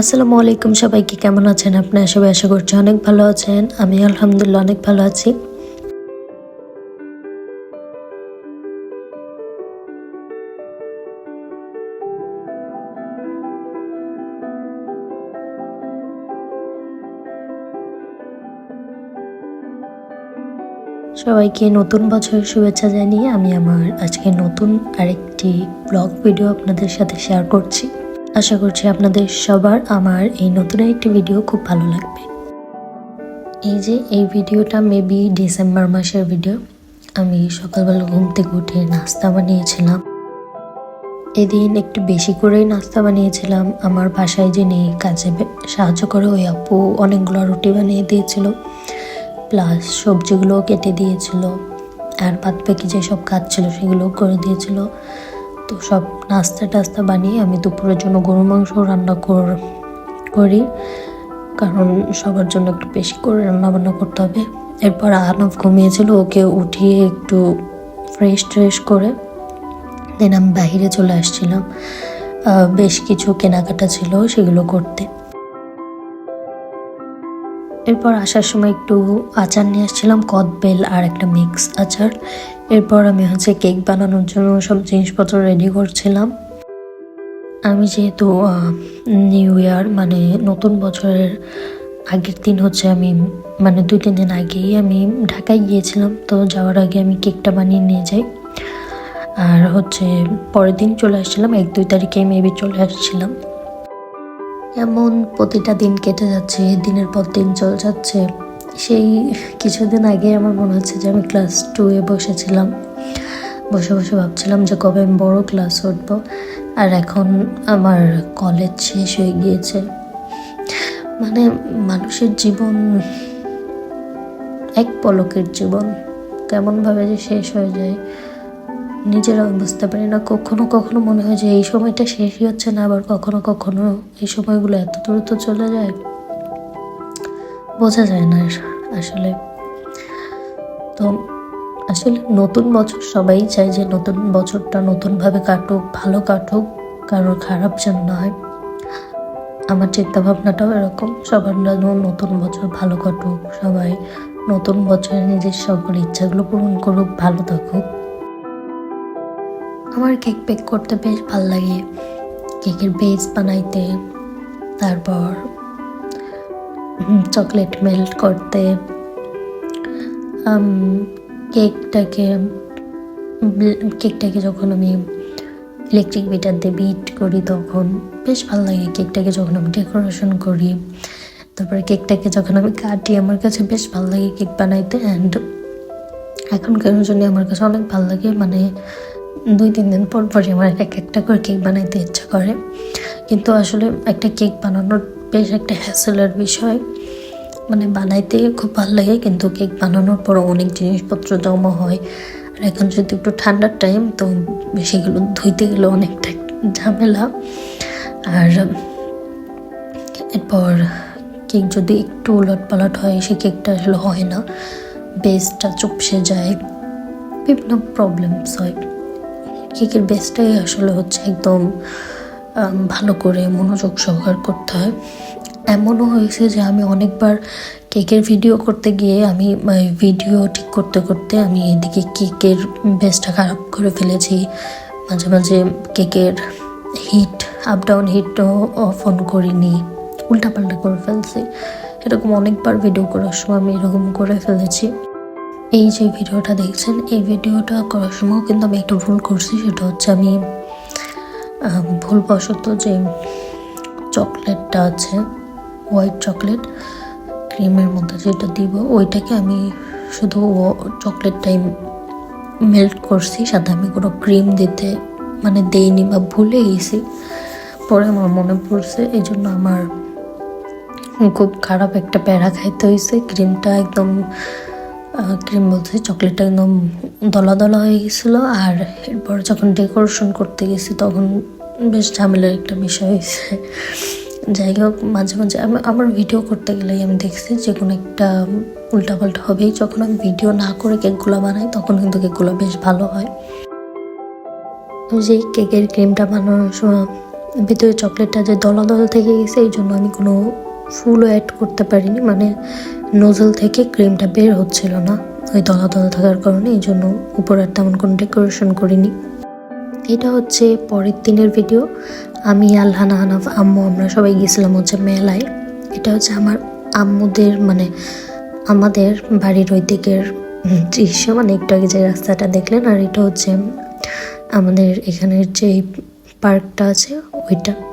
আসসালামু আলাইকুম সবাইকে, কেমন আছেন আপনারা সবাই আশা করছি অনেক ভালো আছেন। আমি আলহামদুলিল্লাহ অনেক ভালো আছি। সবাইকে নতুন বছরের শুভেচ্ছা জানিয়ে আমি আমার আজকে নতুন আরেকটি ব্লগ ভিডিও আপনাদের সাথে শেয়ার করছি। আশা করছি আপনাদের সবার আমার এই নতুন একটি ভিডিও খুব ভালো লাগবে। এই যে এই ভিডিওটা মেবি ডিসেম্বর মাসের ভিডিও আমি সকালবেলা ঘুম থেকে উঠে নাস্তা বানিয়েছিলাম। এদিন একটু বেশি করেই নাস্তা বানিয়েছিলাম। আমার বাসায় যিনি কাজে সাহায্য করে ওই আপু অনেকগুলো রুটি বানিয়ে দিয়েছিল। প্লাস সবজিগুলোও কেটে দিয়েছিল। আর বাদ বাকি যেসব কাজ ছিল সেগুলোও করে দিয়েছিল। তো সব নাস্তা টাস্তা বানিয়ে আমি দুপুরের জন্য গরু মাংস রান্না কর- করি। কারণ সবার জন্য একটু বেশি করে রান্না বান্না করতে হবে। এরপর আহনাফ ঘুমিয়েছিল, ওকে উঠিয়ে একটু ফ্রেশ ট্রেশ করে দেন আমি বাইরে চলে আসছিলাম। বেশ কিছু কেনাকাটা ছিল সেগুলো করতে। এরপর আসার সময় একটু আচার নিয়ে আসছিলাম কদবেল আর একটা মিক্স আচার। এরপর আমি হচ্ছে কেক বানানোর জন্য সব জিনিসপত্র রেডি করছিলাম। আমি যেহেতু নিউ ইয়ার মানে নতুন বছরের আগের দিন হচ্ছে আমি মানে দুই, তিন দিন আগেই আমি ঢাকায় গিয়েছিলাম, তো যাওয়ার আগে আমি কেকটা বানিয়ে নিয়ে যাই। আর হচ্ছে পরের দিন চলে আসছিলাম, এক, দুই তারিখে মেবি চলে আসছিলাম। এমন প্রতিটা দিন কেটে যাচ্ছে, দিনের পর দিন চলে যাচ্ছে। সেই কিছুদিন আগে আমার মনে হচ্ছে যে আমি ক্লাস টুয়ে বসেছিলাম। বসে বসে ভাবছিলাম যে কবে আমি বড় ক্লাস উঠব। আর এখন আমার কলেজ শেষ হয়ে গিয়েছে। মানে মানুষের জীবন এক পলকের জীবন। কেমনভাবে যে শেষ হয়ে যায়। নিজেরাও বুঝতে পারি না, কখনো কখনো মনে হয় যে এই সময়টা শেষই হচ্ছে না, আবার কখনো কখনো এই সময়গুলো এত দ্রুত চলে যায়। বোঝা যায় না আসলে। তো আসলে নতুন বছর সবাই চায় যে নতুন বছরটা নতুনভাবে কাটুক, ভালো কাটুক, কারোর খারাপ যেন না হয়। আমার চিন্তাভাবনাটাও এরকম, সবার নতুন বছর ভালো কাটুক, সবাই নতুন বছরে নিজের সকল ইচ্ছাগুলো পূরণ করুক, ভালো থাকুক। আমার কেক বেক করতে বেশ ভালো লাগে। কেকের বেস বানাইতে, তারপর চকলেট মেল্ট করতে কেকটাকে কেকটাকে যখন আমি ইলেকট্রিক বিটার দিয়ে বিট করি তখন বেশ ভালো লাগে কেকটাকে যখন আমি ডেকোরেশন করি। তারপরে কেকটাকে যখন আমি কাটি, আমার কাছে বেশ ভালো লাগে কেক বানাইতে অ্যান্ড এখনকার জন্য আমার কাছে অনেক ভালো লাগে। মানে দুই, তিন দিন পর পরই আমার এক একটা করে কেক বানাইতে ইচ্ছা করে। কিন্তু আসলে একটা কেক বানানোর বেশ একটা হ্যাসেলের বিষয়। মানে বানাইতে খুব ভালো লাগে, কিন্তু কেক বানানোর পর অনেক জিনিসপত্র জমা হয়। আর এখন যদি একটু ঠান্ডার টাইম তো সেগুলো ধুইতে গেলে অনেকটা ঝামেলা। আর এরপর কেক যদি একটু উলট পালট হয় সে কেকটা আসলে হয় না। বেসটা চুপসে যায়, বিভিন্ন প্রবলেমস হয়। কেকের বেসটাই আসলে হচ্ছে একদম ভালো করে মনোযোগ সহকার করতে হয়। এমনও হয়েছে যে আমি অনেকবার কেকের ভিডিও করতে গিয়ে আমি ভিডিও ঠিক করতে করতে আমি এদিকে কেকের বেসটা খারাপ করে ফেলেছি। মাঝে মাঝে কেকের হিট আপ ডাউন হিটও অফ অন করিনি, উল্টাপাল্টা করে ফেলছি। এরকম অনেকবার ভিডিও করার সময় আমি এরকম করে ফেলেছি। এই যে ভিডিওটা দেখছেন, এই ভিডিওটা করার সময় কিন্তু আমি একটা ভুল করছি। সেটা হচ্ছে আমি ভুলবশত যে চকলেটটা আছে, হোয়াইট চকলেট, ক্রিমের মধ্যে যেটা দিব, ওইটাকে আমি শুধু চকলেটটাই মেল্ট করছি। সাথে আমি কোনো ক্রিম দিতে মানে দেইনি বা ভুলে গেছি। পরে আমার মনে পড়ছে এই জন্য আমার খুব খারাপ একটা প্যারা খাইতে হয়েছে ক্রিমটা একদম ক্রিম বলছে চকলেটটা একদম দলা দলা হয়ে গেছিল, আর এরপর যখন ডেকোরেশন করতে গেছি তখন বেশ ঝামেলার একটা বিষয় হয়েছে। যাই হোক, মাঝে মাঝে আমি আমার ভিডিও করতে গেলেই আমি দেখছি যে কোনো একটা উল্টাপাল্টা হবেই। যখন আমি ভিডিও না করে কেকগুলো বানাই, তখন কিন্তু কেকগুলো বেশ ভালো হয়। যে কেকের ক্রিমটা বানানোর সময় ভিতরে চকলেটটা যে দলা দলা থেকে গেছে এই জন্য আমি কোনো ফুলও অ্যাড করতে পারিনি। মানে নোজল থেকে ক্রিমটা বের হচ্ছিল না। ওই দলা দলা থাকার কারণে এই জন্য উপরে আর তেমন কোনো ডেকোরেশন করিনি। এটা হচ্ছে পরের দিনের ভিডিও আমি আলহানা হানাফ আম্মু, আমরা সবাই গেছিলাম হচ্ছে মেলায়। এটা হচ্ছে আমার আম্মুদের মানে আমাদের বাড়ির ওই দিকের দৃশ্য। মানে একটু আগে যে রাস্তাটা দেখলেন। আর এটা হচ্ছে আমাদের এখানের যে পার্কটা আছে, ওইটা।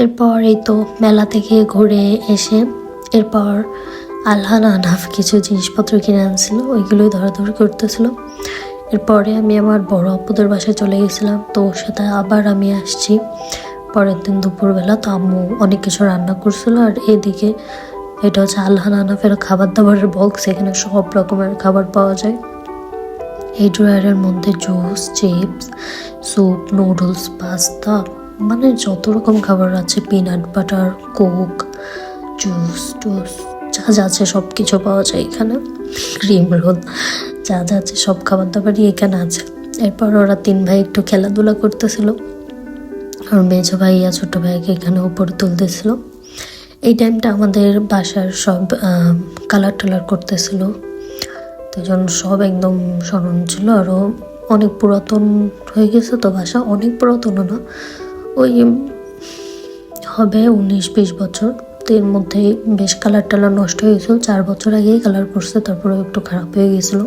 এরপর এই তো মেলা থেকে ঘুরে এসে এরপর আলহান আনাফ কিছু জিনিসপত্র কিনে আনছিল, ওইগুলোই ধরাধরি করতেছিল। এরপরে আমি আমার বড় আপুদের বাসায় চলে গেছিলাম, তো ওর সাথে আবার আমি আসছি। পরের দিন দুপুরবেলা তো আম্মু অনেক কিছু রান্না করছিল, আর এদিকে এটা হচ্ছে আলহান আনাফের খাবার দাবারের বক্স, এখানে সব রকমের খাবার পাওয়া যায়। এই ড্রয়ারের মধ্যে juice, chips, soup, noodles, pasta মানে যত রকম খাবার আছে পিনাট বাটার কোক জুস টুস যা যা আছে সব কিছু পাওয়া যায় এখানে। ক্রিম রোল যা যা আছে সব খাবার দাবারই এখানে আছে। এরপর ওরা তিন ভাই একটু খেলাধুলা করতেছিল। আর মেজো ভাইয়া ছোট ভাইকে এখানে উপরে তুলতেছিল। এই টাইমটা আমাদের বাসার সব কালার টালার করতেছিল। জন্য সব একদম স্মরণ ছিল আরও অনেক পুরাতন হয়ে গেছে তো বাসা। অনেক পুরাতনও না। ওই হবে উনিশ, বিশ বছর। তো এর মধ্যে বেশ কালার টালার নষ্ট হয়ে গেছিল। চার বছর আগেই কালার করছে তারপরে একটু খারাপ হয়ে গেছিল।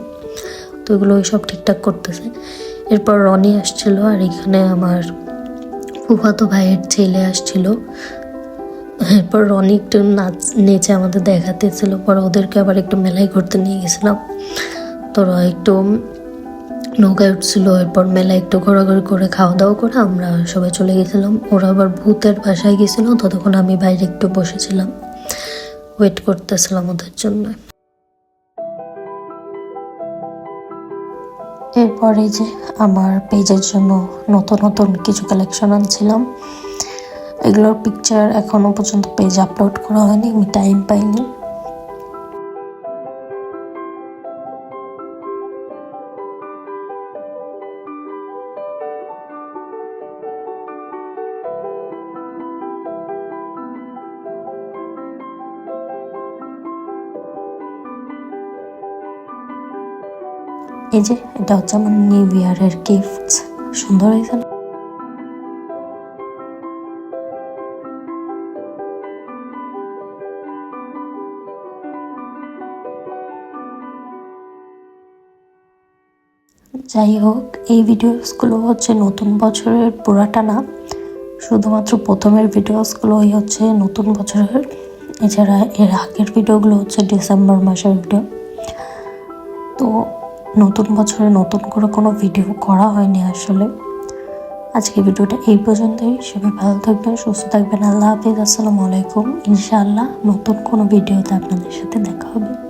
তো এগুলো ওই সব ঠিকঠাক করতেছে। এরপর রনি আসছিল আর এখানে আমার ফুফাতো ভাইয়ের ছেলে আসছিল। এরপর রনি একটু নাচ, নেচে আমাদের দেখাতেছিল। পরে ওদেরকে আবার একটু মেলায় ঘুরতে নিয়ে গেছিলাম। তোরা একটু নৌকায় উঠছিল, এরপর মেলা একটু ঘোরাঘুরি করে খাওয়া দাওয়া করে আমরা সবাই চলে গেছিলাম। ওরা আবার ভূতের বাসায় গেছিল, ততক্ষণ আমি বাইরে একটু বসেছিলাম। ওয়েট করতেছিলাম ওদের জন্য। এরপরে যে আমার পেজের জন্য নতুন নতুন কিছু কালেকশন আনছিলাম। এগুলোর পিকচার এখনও পর্যন্ত পেজ আপলোড করা হয়নি, আমি টাইম পাইনি। এই যে, এটা হচ্ছে আমার নিউ ইয়ারের গিফট সুন্দর হয়েছে না? যাই হোক, এই ভিডিওসগুলো হচ্ছে নতুন বছরের পুরাটা না। শুধুমাত্র প্রথমের ভিডিওসগুলোই হচ্ছে নতুন বছরের। এছাড়া এর আগের ভিডিওগুলো হচ্ছে ডিসেম্বর মাসের ভিডিও তো নতুন বছরে নতুন করে কোনো ভিডিও করা হয়নি আসলে। আজকে ভিডিওটা এই পর্যন্তই। সবাই ভালো থাকবেন, সুস্থ থাকবেন। আল্লাহ হাফিজ। আসসালামু আলাইকুম। ইনশাআল্লাহ নতুন কোনো ভিডিওতে আপনাদের সাথে দেখা হবে।